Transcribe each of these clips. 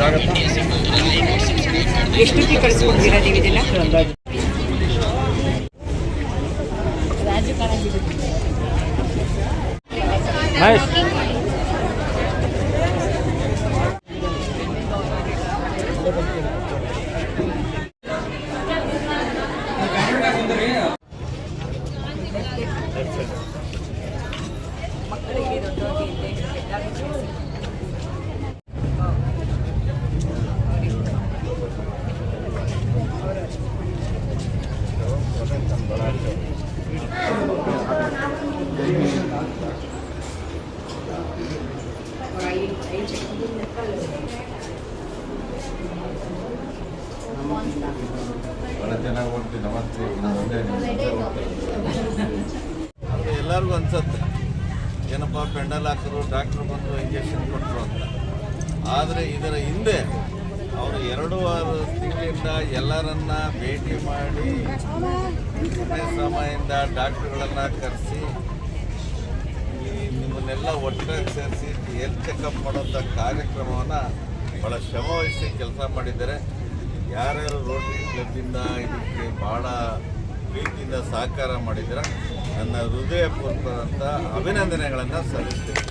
ಸ್ವಾಗತ ಎಷ್ಟೊತ್ತಿಗೆ ಕಳಿಸ್ಕೊಡ್ತೀರಾ ನೀವು ಇದನ್ನ ಅಂದಾಜು ಮಹೇಶ್ ಭಾಳ ಚೆನ್ನಾಗಿ ಓದ್ತೀವಿ ನಮಸ್ತೆ ನಮಸ್ತೆ ಅದು ಎಲ್ಲರಿಗೂ ಅನ್ಸತ್ತೆ, ಏನಪ್ಪ ಪೆಂಡಲ್ ಹಾಕಿದ್ರು ಡಾಕ್ಟ್ರು ಬಂದು ಇಂಜೆಕ್ಷನ್ ಕೊಟ್ಟರು ಅಂತ. ಆದರೆ ಇದರ ಹಿಂದೆ ಅವರು ಎರಡು ವಾರ ತಿಂಗಳಿಂದ ಎಲ್ಲರನ್ನ ಭೇಟಿ ಮಾಡಿ ಸಮಯದಿಂದ ಡಾಕ್ಟ್ರುಗಳನ್ನು ಕರೆಸಿ ನಿಮ್ಮನ್ನೆಲ್ಲ ಒಟ್ಟಾಗಿ ಸೇರಿಸಿ ಹೆಲ್ತ್ ಚೆಕಪ್ ಮಾಡೋಂಥ ಕಾರ್ಯಕ್ರಮವನ್ನು ಭಾಳ ಶ್ರಮವಹಿಸಿ ಕೆಲಸ ಮಾಡಿದ್ದಾರೆ. ಯಾರ್ಯಾರು ರೋಟರಿ ಕ್ಲಬ್ಬಿಂದ ಇದಕ್ಕೆ ಭಾಳ ಪ್ರೀತಿಯಿಂದ ಸಹಕಾರ ಮಾಡಿದ್ರ ನನ್ನ ಹೃದಯಪೂರ್ವಕವಾದಂಥ ಅಭಿನಂದನೆಗಳನ್ನು ಸಲ್ಲಿಸ್ತೇನೆ.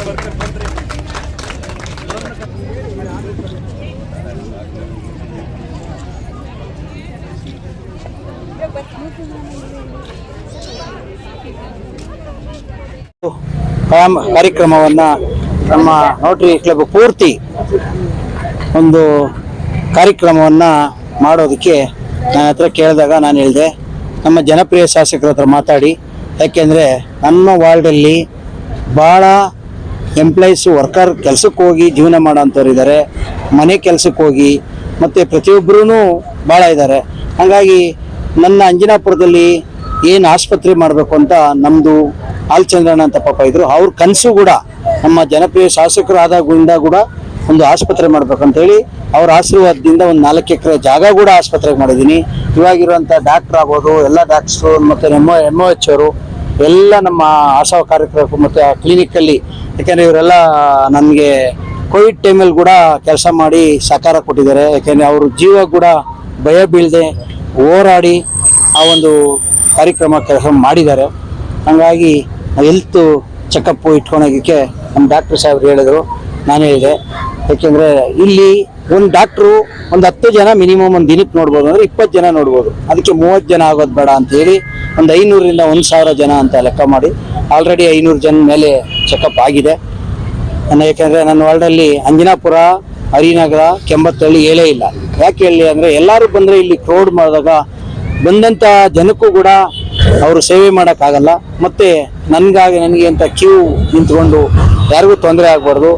ಕಾಮ್- ಕಾರ್ಯಕ್ರಮವನ್ನ ನಮ್ಮ ನೋಟ್ರಿ ಕ್ಲಬ್ ಪೂರ್ತಿ ಒಂದು ಕಾರ್ಯಕ್ರಮವನ್ನ ಮಾಡೋದಕ್ಕೆ ನನ್ನ ಹತ್ರ ಕೇಳಿದಾಗ ನಾನು ಹೇಳಿದೆ, ನಮ್ಮ ಜನಪ್ರಿಯ ಶಾಸಕರ ಹತ್ರ ಮಾತಾಡಿ. ಯಾಕೆಂದರೆ ನಮ್ಮ ವಾರ್ಡಲ್ಲಿ ಭಾಳ ಎಂಪ್ಲಾಯೀಸು ವರ್ಕರ್ ಕೆಲಸಕ್ಕೆ ಹೋಗಿ ಜೀವನ ಮಾಡೋಂಥವ್ರು ಇದ್ದಾರೆ, ಮನೆ ಕೆಲಸಕ್ಕೆ ಹೋಗಿ, ಮತ್ತು ಪ್ರತಿಯೊಬ್ಬರೂ ಭಾಳ ಇದ್ದಾರೆ. ಹಾಗಾಗಿ ನನ್ನ ಅಂಜನಾಪುರದಲ್ಲಿ ಏನು ಆಸ್ಪತ್ರೆ ಮಾಡಬೇಕು ಅಂತ ನಮ್ಮದು ಆಲ್ಚಂದ್ರಣ್ಣ ಅಂತ ಪಾಪ ಇದ್ರು. ಅವ್ರ ಕನಸು ಕೂಡ ನಮ್ಮ ಜನಪ್ರಿಯ ಶಾಸಕರಾದಾಗಿಂದ ಕೂಡ ಒಂದು ಆಸ್ಪತ್ರೆ ಮಾಡ್ಬೇಕಂತೇಳಿ ಅವ್ರ ಆಶೀರ್ವಾದದಿಂದ ಒಂದು ನಾಲ್ಕು ಎಕರೆ ಜಾಗ ಕೂಡ ಆಸ್ಪತ್ರೆಗೆ ಮಾಡಿದ್ದೀನಿ ಇವಾಗಿರುವಂಥ ಡಾಕ್ಟರ್ ಆಗ್ಬೋದು, ಎಲ್ಲ ಡಾಕ್ಟ್ರು ಮತ್ತು ಎಂ ಎಂ ಒ ಎಚ್ ಅವರು ಎಲ್ಲ ನಮ್ಮ ಆಶಾ ಕಾರ್ಯಕ್ರಮ ಮತ್ತು ಕ್ಲಿನಿಕಲ್ಲಿ ಯಾಕೆಂದರೆ ಇವರೆಲ್ಲ ನನಗೆ ಕೋವಿಡ್ ಟೈಮಲ್ಲಿ ಕೂಡ ಕೆಲಸ ಮಾಡಿ ಸಹಕಾರ ಕೊಟ್ಟಿದ್ದಾರೆ. ಯಾಕೆಂದರೆ ಅವರು ಜೀವ ಕೂಡ ಭಯ ಬೀಳದೆ ಹೋರಾಡಿ ಆ ಒಂದು ಕಾರ್ಯಕ್ರಮ ಕೆಲಸ ಮಾಡಿದ್ದಾರೆ. ಹಾಗಾಗಿ ಹೆಲ್ತ್ ಚೆಕಪ್ಪು ಇಟ್ಕೊಳೋದಕ್ಕೆ ನಮ್ಮ ಡಾಕ್ಟರ್ ಸಾಹೇಬ್ರು ಹೇಳಿದರು. ನಾನು ಹೇಳಿದೆ. ಯಾಕೆಂದರೆ ಇಲ್ಲಿ ಒಂದು ಡಾಕ್ಟ್ರು ಒಂದು ಹತ್ತು ಜನ ಮಿನಿಮಮ್ ಒಂದು ದಿನಕ್ಕೆ ನೋಡ್ಬೋದು ಅಂದರೆ ಇಪ್ಪತ್ತು ಜನ ನೋಡ್ಬೋದು. ಅದಕ್ಕೆ ಮೂವತ್ತು ಜನ ಆಗೋದು ಬೇಡ ಅಂತ ಹೇಳಿ ಒಂದು ಐನೂರಿಂದ ಒಂದು ಸಾವಿರ ಜನ ಅಂತ ಲೆಕ್ಕ ಮಾಡಿ ಆಲ್ರೆಡಿ ಐನೂರು ಜನ ಮೇಲೆ ಚೆಕಪ್ ಆಗಿದೆ. ನಾನು ಯಾಕೆಂದರೆ ನನ್ನ ವಾರ್ಡಲ್ಲಿ ಅಂಜನಾಪುರ ಹರಿನಗರ ಕೆಂಬತ್ತಳ್ಳಿ ಹೇಳೇ ಇಲ್ಲ. ಯಾಕೆ ಹೇಳಿ ಅಂದರೆ ಎಲ್ಲರೂ ಬಂದರೆ ಇಲ್ಲಿ ಕ್ರೌಡ್ ಮಾಡಿದಾಗ ಬಂದಂಥ ಜನಕ್ಕೂ ಕೂಡ ಅವರು ಸೇವೆ ಮಾಡೋಕ್ಕಾಗಲ್ಲ. ಮತ್ತು ನನಗಾಗಿ, ನನಗೆ ಅಂತ ಕ್ಯೂ ನಿಂತ್ಕೊಂಡು ಯಾರಿಗೂ ತೊಂದರೆ ಆಗಬಾರ್ದು.